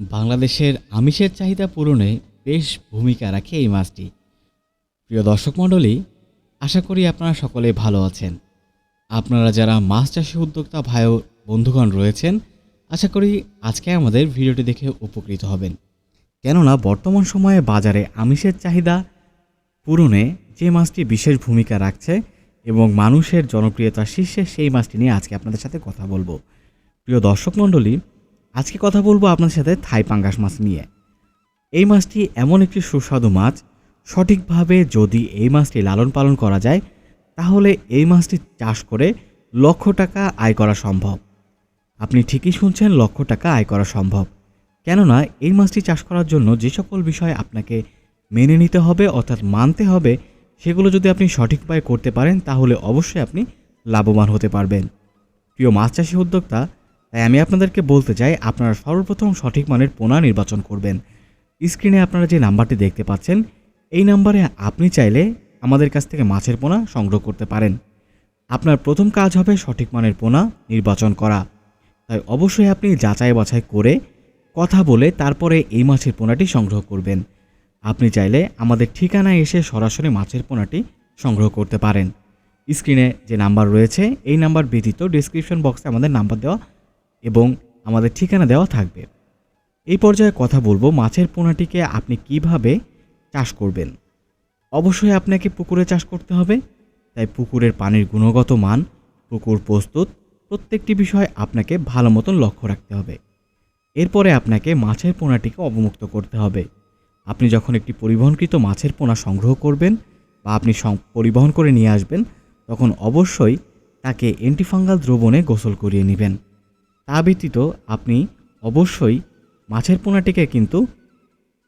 বাংলাদেশের আমিষের চাহিদা পূরণে বেশ ভূমিকা রাখে এই মাছটি। প্রিয় দর্শক মণ্ডলী, আশা করি আপনারা সকলে ভালো আছেন। আপনারা যারা মাছ চাষি উদ্যোক্তা ভাই বন্ধুগণ রয়েছেন, আশা করি আজকে আমাদের ভিডিওটি দেখে উপকৃত হবেন। কেননা বর্তমান সময়ে বাজারে আমিষের চাহিদা পূরণে যে মাছটি বিশেষ ভূমিকা রাখছে এবং মানুষের জনপ্রিয়তার শীর্ষে সেই মাছটি নিয়ে আজকে আপনাদের সাথে কথা বলব। প্রিয় দর্শক মণ্ডলী আজকে কথা বলব আপনার সাথে থাই পাঙ্গাস মাছ নিয়ে। এই মাছটি এমন একটি সুস্বাদু মাছ, সঠিকভাবে যদি এই মাছটি লালন পালন করা যায়, তাহলে এই মাছটি চাষ করে লক্ষ টাকা আয় করা সম্ভব। আপনি ঠিকই শুনছেন, লক্ষ টাকা আয় করা সম্ভব। কেননা, এই মাছটি চাষ করার জন্য যে সকল বিষয় আপনাকে মেনে নিতে হবে, অর্থাৎ মানতে হবে, সেগুলো যদি আপনি সঠিক করতে পারেন, তাহলে অবশ্যই আপনি লাভবান হতে পারবেন। প্রিয় মাছ চাষি উদ্যোক্তা তাই আমি আপনাদেরকে বলতে চাই, আপনারা সর্বপ্রথম সঠিক মানের পোনা নির্বাচন করবেন। স্ক্রিনে আপনারা যে নাম্বারটি দেখতে পাচ্ছেন, এই নাম্বারে আপনি চাইলে আমাদের কাছ থেকে মাছের পোনা সংগ্রহ করতে পারেন। আপনার প্রথম কাজ হবে সঠিক মানের পোনা নির্বাচন করা। তাই অবশ্যই আপনি যাচাই বাছাই করে কথা বলে তারপরে এই মাছের পোনাটি সংগ্রহ করবেন। আপনি চাইলে আমাদের ঠিকানায় এসে সরাসরি মাছের পোনাটি সংগ্রহ করতে পারেন। স্ক্রিনে যে নাম্বার রয়েছে, এই নাম্বার ব্যতীত ডিসক্রিপশন বক্সে আমাদের নাম্বার দেওয়া এবং আমাদের ঠিকানা দেওয়া থাকবে। এই পর্যায়ে কথা বলব মাছের পোনাটিকে আপনি কীভাবে চাষ করবেন। অবশ্যই আপনাকে পুকুরে চাষ করতে হবে, তাই পুকুরের পানির গুণগত মান, পুকুর প্রস্তুত, প্রত্যেকটি বিষয় আপনাকে ভালো মতন লক্ষ্য রাখতে হবে। এরপরে আপনাকে মাছের পোনাটিকে অবমুক্ত করতে হবে। আপনি যখন একটি পরিবহনকৃত মাছের পোনা সংগ্রহ করবেন বা আপনি পরিবহন করে নিয়ে আসবেন, তখন অবশ্যই তাকে অ্যান্টিফাঙ্গাল দ্রবণে গোসল করিয়ে নেবেন। তা ব্যতীত আপনি অবশ্যই মাছের পোনাটিকে কিন্তু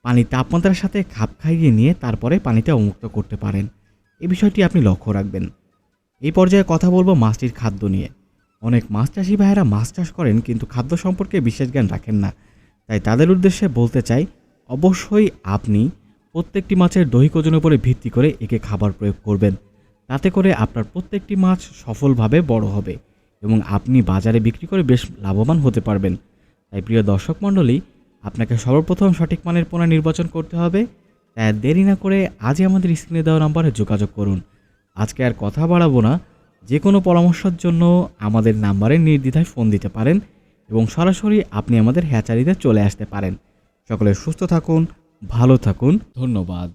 পানির তাপমাত্রার সাথে খাপ খাইয়ে নিয়ে তারপরে পানিতে অবমুক্ত করতে পারেন। এই বিষয়টি আপনি লক্ষ্য রাখবেন। এই পর্যায়ে কথা বলব মাছটির খাদ্য নিয়ে। অনেক মাছ চাষি ভাইয়েরা মাছ চাষ করেন কিন্তু খাদ্য সম্পর্কে বিশেষ জ্ঞান রাখেন না। তাই তাদের উদ্দেশ্যে বলতে চাই, অবশ্যই আপনি প্রত্যেকটি মাছের দৈহিক ওজনের উপরে ভিত্তি করে একে খাবার প্রয়োগ করবেন। তাতে করে আপনার প্রত্যেকটি মাছ সফলভাবে বড় হবে। এবং আপনি বাজারে বিক্রি করে বেশ লাভবান হতে পারবেন। তাই প্রিয় দর্শক মণ্ডলী, আপনাকে সর্বপ্রথম সঠিক মানের পোনা নির্বাচন করতে হবে। তাই দেরি না করে আজই আমাদের স্ক্রিনে দেওয়া নাম্বারে যোগাযোগ করুন। আজকে আর কথা বাড়াবো না। যে কোনো পরামর্শের জন্য আমাদের নাম্বারে নির্দ্বিধায় ফোন দিতে পারেন এবং সরাসরি আপনি আমাদের হ্যাচারিতে চলে আসতে পারেন। সকলে সুস্থ থাকুন, ভালো থাকুন। ধন্যবাদ।